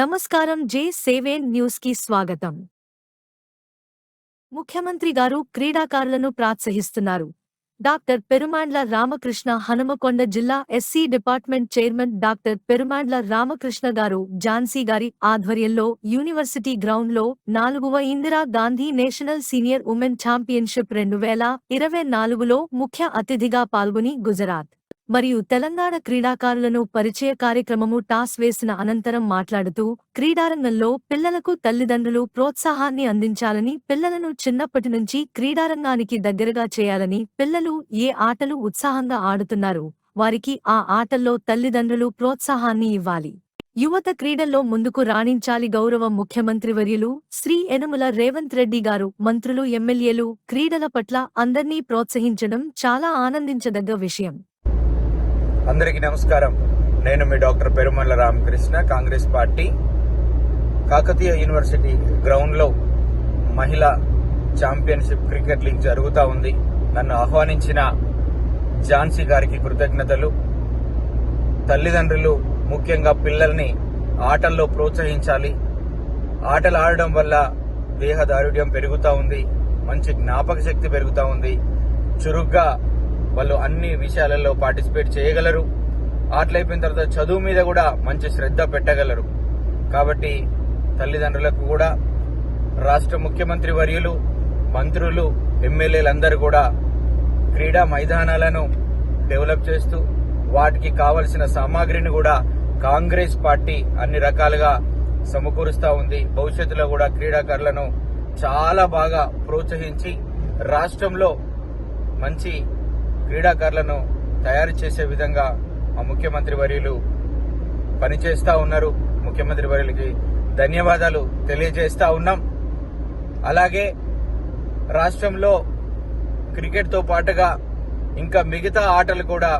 నమస్కారం జే సేవేన్ న్యూస్కి స్వాగతం. ముఖ్యమంత్రి గారు క్రీడాకారులను ప్రోత్సహిస్తున్నారు. డాక్టర్ పెరుమాండ్ల రామకృష్ణ హనుమకొండ జిల్లా SC department chairman doctor Perumandla Ramakrishna garu Jhansi గారి ఆధ్వర్యంలో యూనివర్సిటీ గ్రౌండ్లో నాలుగవ Indira Gandhi national senior women championship రెండు వేల ఇరవై నాలుగులో ముఖ్య అతిథిగా పాల్గొని గుజరాత్. మరియు తెలంగాణ క్రీడాకారులను పరిచయ కార్యక్రమము టాస్ వేసిన అనంతరం మాట్లాడుతూ క్రీడారంగంలో పిల్లలకు తల్లిదండ్రులు ప్రోత్సాహాన్ని అందించాలని పిల్లలను చిన్నప్పటి నుంచి క్రీడారంగానికి దగ్గరగా చేయాలని పిల్లలు ఏ ఆటలు ఉత్సాహంగా ఆడుతున్నారు వారికి ఆ ఆటల్లో తల్లిదండ్రులు ప్రోత్సాహాన్ని ఇవ్వాలి. యువత క్రీడల్లో ముందుకు రాణించాలి గౌరవ ముఖ్యమంత్రి వర్యులు శ్రీ యనమల రేవంత్ రెడ్డి గారు మంత్రులు ఎమ్మెల్యేలు క్రీడల పట్ల అందర్నీ ప్రోత్సహించడం చాలా ఆనందించదగ్గ విషయం. అందరికీ నమస్కారం. నేను మీ doctor Perumalla Ramakrishna Congress party Kakatiya university గ్రౌండ్లో మహిళా ఛాంపియన్షిప్ క్రికెట్ లీగ్ జరుగుతూ ఉంది. నన్ను ఆహ్వానించిన ఝాన్సీ గారికి కృతజ్ఞతలు. తల్లిదండ్రులు ముఖ్యంగా పిల్లల్ని ఆటల్లో ప్రోత్సహించాలి. ఆటలు ఆడడం వల్ల దేహదారుఢ్యం పెరుగుతూ ఉంది. మంచి జ్ఞాపక శక్తి పెరుగుతూ ఉంది. చురుగ్గా వాళ్ళు అన్ని విషయాలలో పార్టిసిపేట్ చేయగలరు. ఆటలు అయిపోయిన తర్వాత చదువు మీద కూడా మంచి శ్రద్ధ పెట్టగలరు. కాబట్టి తల్లిదండ్రులకు కూడా రాష్ట్ర ముఖ్యమంత్రి వర్యులు మంత్రులు ఎమ్మెల్యేలందరూ కూడా క్రీడా మైదానాలను డెవలప్ చేస్తూ వాటికి కావలసిన సామాగ్రిని కూడా కాంగ్రెస్ పార్టీ అన్ని రకాలుగా సమకూరుస్తూ ఉంది. భవిష్యత్తులో కూడా క్రీడాకారులను చాలా బాగా ప్రోత్సహించి రాష్ట్రంలో మంచి క్రీడాకారులను తయారు చేసే విధంగా మా ముఖ్యమంత్రి వర్యులు పనిచేస్తూ ఉన్నారు. ముఖ్యమంత్రి వర్యులకి ధన్యవాదాలు తెలియజేస్తూ ఉన్నాం. అలాగే రాష్ట్రంలో క్రికెట్తో పాటుగా ఇంకా మిగతా ఆటలు కూడా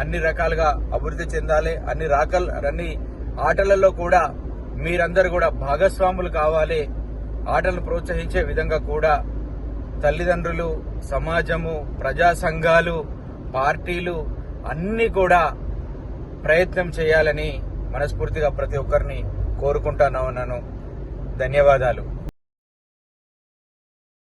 అన్ని రకాలుగా అభివృద్ధి చెందాలి. అన్ని రకాల అన్ని ఆటలలో కూడా మీరందరూ కూడా భాగస్వాములు కావాలి. ఆటలను ప్రోత్సహించే విధంగా కూడా తల్లిదండ్రులు సమాజము ప్రజా సంఘాలు పార్టీలు అన్నీ కూడా ప్రయత్నం చేయాలని మనస్ఫూర్తిగా ప్రతి ఒక్కరిని కోరుకుంటాను ధన్యవాదాలు.